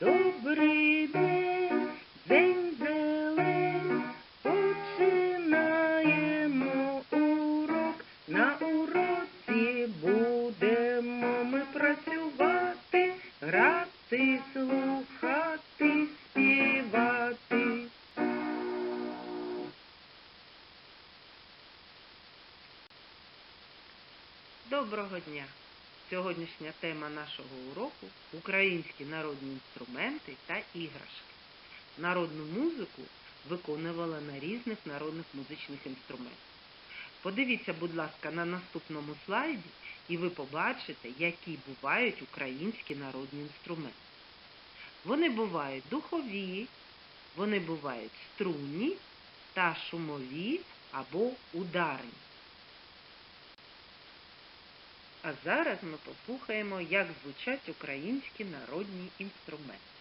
Добрий день, день зелень, починаємо урок. На уроці будемо ми працювати, грати, слухати, співати. Доброго дня! Сьогоднішня тема нашого уроку українські народні інструменти та іграшки. Народну музику виконували на різних народних музичних інструментах. Подивіться, будь ласка, на наступному слайді, і ви побачите, які бувають українські народні інструменти. Вони бувають духові, вони бувають струнні та шумові або ударні. А зараз ми послухаємо, як звучать українські народні інструменти.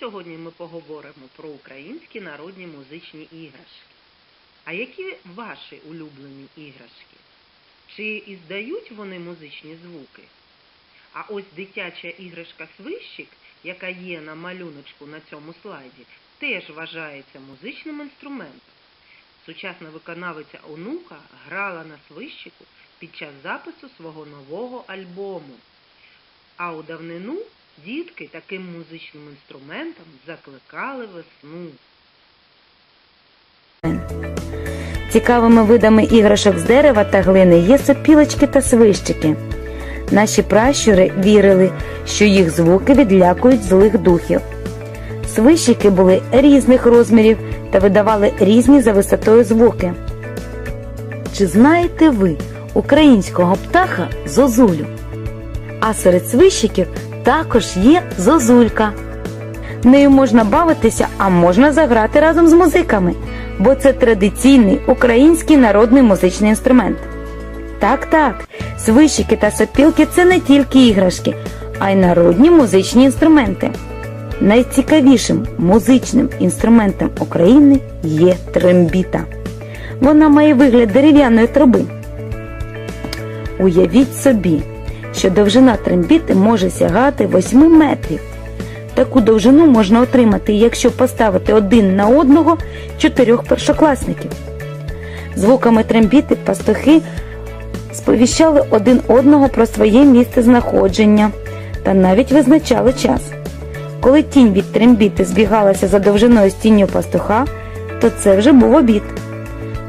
Сьогодні ми поговоримо про українські народні музичні іграшки. А які ваші улюблені іграшки? Чи іздають вони музичні звуки? А ось дитяча іграшка свищик, яка є на малюночку на цьому слайді, теж вважається музичним інструментом. Сучасна виконавиця онука грала на свищику під час запису свого нового альбому. А у давнину дітки таким музичним інструментом закликали весну. Цікавими видами іграшок з дерева та глини є сопілочки та свищики. Наші пращури вірили, що їх звуки відлякують злих духів. Свищики були різних розмірів та видавали різні за висотою звуки. Чи знаєте ви українського птаха зозулю? А серед свищиків також є зозулька. Нею можна бавитися, а можна заграти разом з музиками, бо це традиційний український народний музичний інструмент. Так, так, свищики та сопілки це не тільки іграшки, а й народні музичні інструменти. Найцікавішим музичним інструментом України є трембіта. Вона має вигляд дерев'яної труби. Уявіть собі, що довжина трембіти може сягати 8 метрів. Таку довжину можна отримати, якщо поставити один на одного чотирьох першокласників. Звуками трембіти пастухи сповіщали один одного про своє місце знаходження та навіть визначали час. Коли тінь від трембіти збігалася за довжиною з тінню пастуха, то це вже був обід.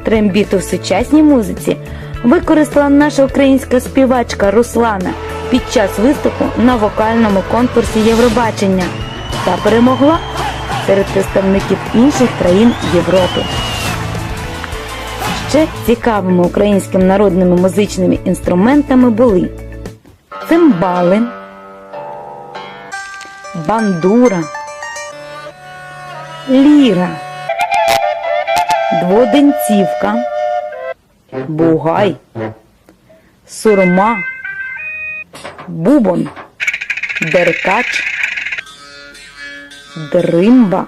Трембіту в сучасній музиці використала наша українська співачка Руслана під час виступу на вокальному конкурсі Євробачення та перемогла серед представників інших країн Європи. Ще цікавими українськими народними музичними інструментами були цимбали, бандура, ліра, дводенцівка, бугай, сурма, бубон, деркач, дримба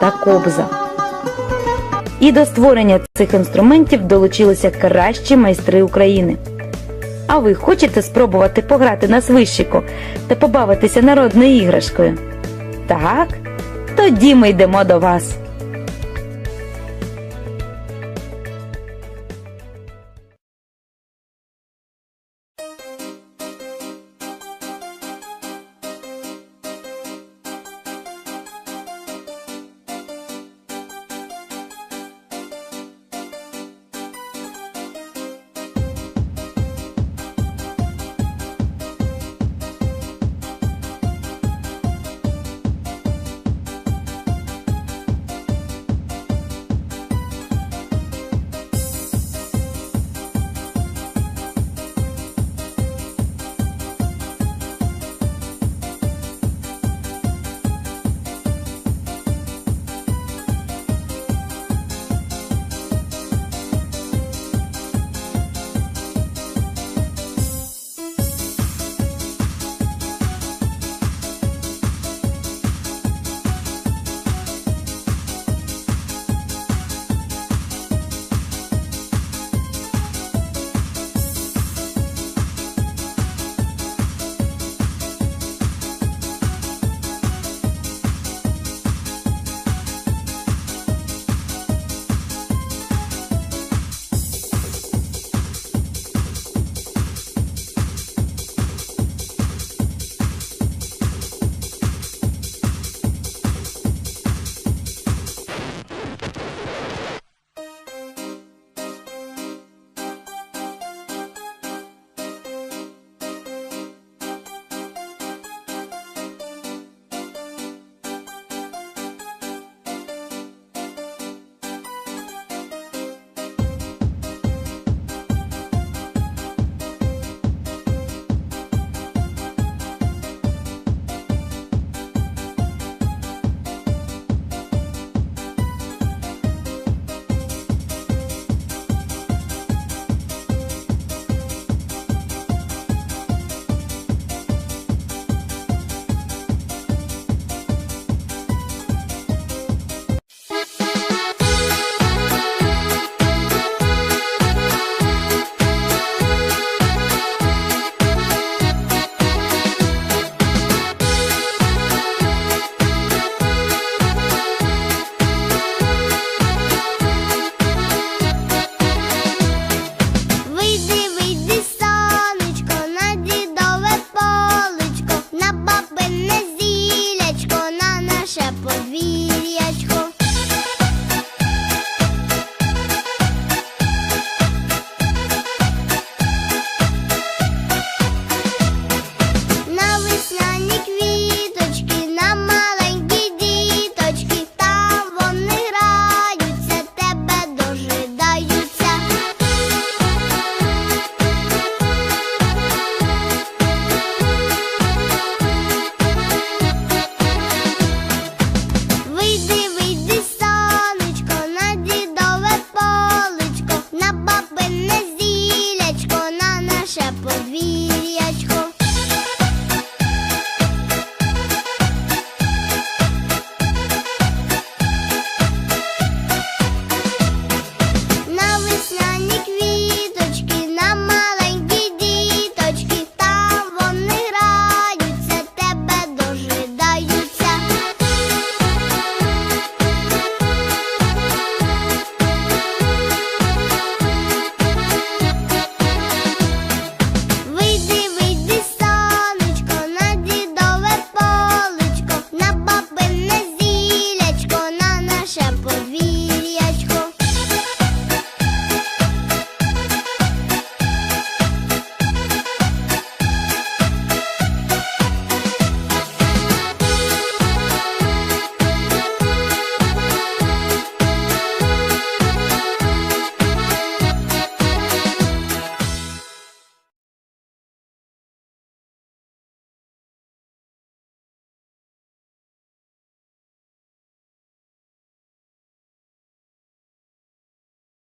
та кобза. І до створення цих інструментів долучилися кращі майстри України. А ви хочете спробувати пограти на свищику та побавитися народною іграшкою? Так? Тоді ми йдемо до вас.